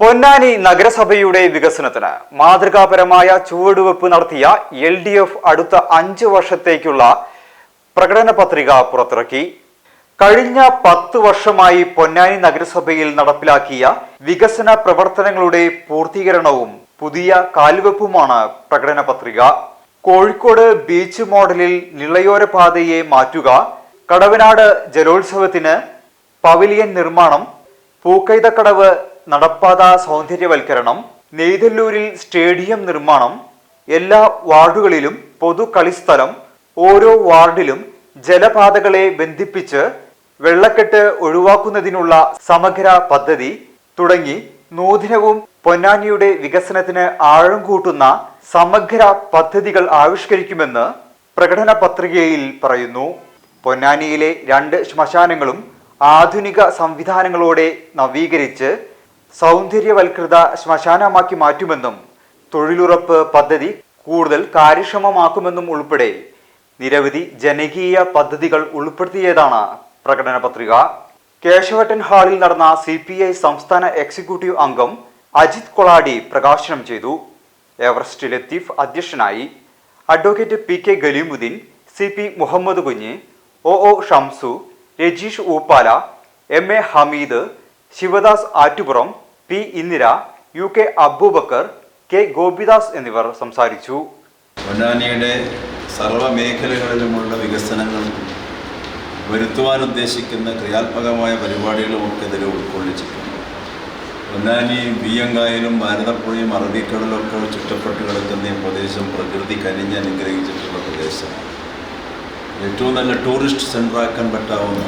പൊന്നാനി നഗരസഭയുടെ വികസനത്തിന് മാതൃകാപരമായ ചുവടുവെപ്പ് നടത്തിയ എൽ ഡി എഫ് അടുത്ത അഞ്ച് വർഷത്തേക്കുള്ള പ്രകടന പത്രിക പുറത്തിറക്കി. കഴിഞ്ഞ പത്ത് വർഷമായി പൊന്നാനി നഗരസഭയിൽ നടപ്പിലാക്കിയ വികസന പ്രവർത്തനങ്ങളുടെ പൂർത്തീകരണവും പുതിയ കാൽവെപ്പുമാണ് പ്രകടന പത്രിക. കോഴിക്കോട് ബീച്ച് മോഡലിൽ നിളയോര പാതയെ മാറ്റുക കടവനാട് ജലോത്സവത്തിന് പവിലിയൻ നിർമ്മാണം പൂക്കൈതക്കടവ് നടപ്പാത സൗന്ദര്യവൽക്കരണം നെയ്തല്ലൂരിൽ സ്റ്റേഡിയം നിർമ്മാണം എല്ലാ വാർഡുകളിലും പൊതു കളിസ്ഥലം ഓരോ വാർഡിലും ജലപാതകളെ ബന്ധിപ്പിച്ച് വെള്ളക്കെട്ട് ഒഴിവാക്കുന്നതിനുള്ള സമഗ്ര പദ്ധതി തുടങ്ങി നൂതനവും പൊന്നാനിയുടെ വികസനത്തിന് ആഴം കൂട്ടുന്ന സമഗ്ര പദ്ധതികൾ ആവിഷ്കരിക്കുമെന്ന് പ്രകടന പത്രികയിൽ പറയുന്നു. പൊന്നാനിയിലെ രണ്ട് ശ്മശാനങ്ങളും ആധുനിക സംവിധാനങ്ങളോടെ നവീകരിച്ച് സൗന്ദര്യവൽകൃത ശ്മശാനമാക്കി മാറ്റുമെന്നും തൊഴിലുറപ്പ് പദ്ധതി കൂടുതൽ കാര്യക്ഷമമാക്കുമെന്നും ഉൾപ്പെടെ നിരവധി ജനകീയ പദ്ധതികൾ ഉൾപ്പെടുത്തിയതാണ് പ്രകടന പത്രിക. കേശവട്ടൻ ഹാളിൽ നടന്ന സി പി ഐ സംസ്ഥാന എക്സിക്യൂട്ടീവ് അംഗം അജിത് കൊളാടി പ്രകാശനം ചെയ്തു. എവറസ്റ്റ് ലത്തീഫ് അധ്യക്ഷനായി advocate P K Galeemuddin C P Muhammad Kunju O O Shamsu Rajeesh Ooppala M A Hameed Sivadas Attupuram P Indira U K Abubakar K Gopidas എന്നിവർ സംസാരിച്ചു. പൊന്നാനിയുടെ സർവമേഖലകളിലുമുള്ള വികസനങ്ങൾ വരുത്തുവാൻ ഉദ്ദേശിക്കുന്ന ക്രിയാത്മകമായ പരിപാടികളുമൊക്കെ ഇതിൽ ഉൾക്കൊള്ളിച്ചിട്ടുണ്ട്. പൊന്നാനി ബിയ്യങ്കായലും ഭാരതപ്പുഴയും അറബിക്കടലൊക്കെ ചുറ്റപ്പെട്ട് കിടക്കുന്ന ഈ പ്രദേശം പ്രകൃതി കനിഞ്ഞ് അനുഗ്രഹിച്ചിട്ടുള്ള പ്രദേശമാണ്. ഏറ്റവും നല്ല ടൂറിസ്റ്റ് സെന്ററാക്കാൻ പറ്റാവുന്ന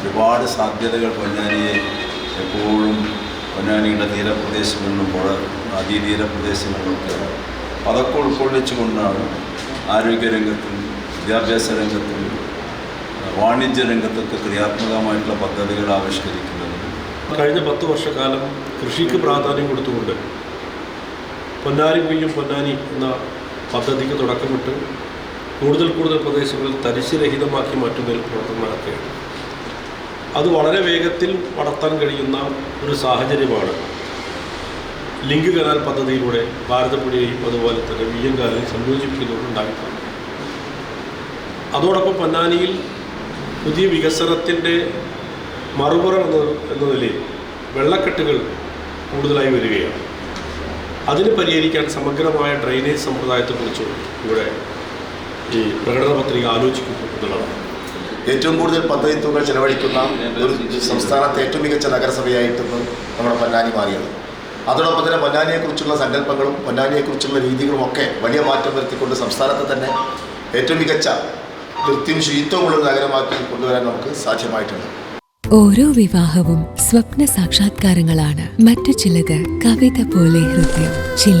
ഒരുപാട് സാധ്യതകൾ പൊന്നാനിയെ എപ്പോഴും പൊന്നാനിയുടെ തീരപ്രദേശങ്ങളിലും പുഴ നദീതീരപ്രദേശങ്ങളിലൊക്കെ അതൊക്കെ ഉൾക്കൊള്ളിച്ചുകൊണ്ടാണ് ആരോഗ്യരംഗത്തും വിദ്യാഭ്യാസ രംഗത്തും വാണിജ്യ രംഗത്തൊക്കെ ക്രിയാത്മകമായിട്ടുള്ള പദ്ധതികൾ ആവിഷ്കരിക്കുന്നത്. കഴിഞ്ഞ പത്ത് വർഷക്കാലം കൃഷിക്ക് പ്രാധാന്യം കൊടുത്തുകൊണ്ട് പൊന്നാനി കുയ്യും പൊന്നാനി എന്ന പദ്ധതിക്ക് തുടക്കമിട്ട് കൂടുതൽ കൂടുതൽ പ്രദേശങ്ങളിൽ തരിശുരഹിതമാക്കി മാറ്റുന്നതിൽ പ്രവർത്തനം നടക്കുകയാണ് അത് വളരെ വേഗത്തിൽ വളർത്താൻ കഴിയുന്ന ഒരു സാഹചര്യമാണ്. ലിങ്ക് കനാൽ പദ്ധതിയിലൂടെ ഭാരതപ്പുഴയെയും അതുപോലെ തന്നെ വിയ്യങ്കാലിനെയും സംയോജിപ്പിക്കുന്നതുകൊണ്ട് ഉണ്ടായിട്ടുണ്ട്. അതോടൊപ്പം പൊന്നാനിയിൽ പുതിയ വികസനത്തിന്റെ മറുപുറം എന്ന എന്ന നിലയിൽ വെള്ളക്കെട്ടുകൾ കൂടുതലായി വരികയാണ്. അതിന് പരിഹരിക്കാൻ സമഗ്രമായ ഡ്രെയിനേജ് സമ്പ്രദായത്തെക്കുറിച്ചും ഇവിടെ ഈ പ്രകടന പത്രിക ആലോചിക്കുന്നു എന്നുള്ളതാണ് ഏറ്റവും കൂടുതൽ പദ്ധതി തുക ചെലവഴിക്കുന്ന ഒരു സംസ്ഥാനത്തെ ഏറ്റവും മികച്ച നഗരസഭയായിട്ടാണ് നമ്മുടെ പൊന്നാനി മാറിയത്. അതോടൊപ്പം തന്നെ പൊന്നാനിയെക്കുറിച്ചുള്ള സങ്കല്പങ്ങളും പൊന്നാനിയെക്കുറിച്ചുള്ള രീതികളും ഒക്കെ വലിയ മാറ്റം വരുത്തിക്കൊണ്ട് സംസ്ഥാനത്തെ തന്നെ ഏറ്റവും മികച്ച വൃത്തിയും ശുചിത്വമുള്ള നഗരമാക്കി കൊണ്ടുവരാൻ നമുക്ക് സാധ്യമായിട്ടുണ്ട്. ഓരോ വിവാഹവും സ്വപ്ന സാക്ഷാത്കാരങ്ങളാണ്. മറ്റു ചിലത് കവിത പോലെ ഹൃദയം ചില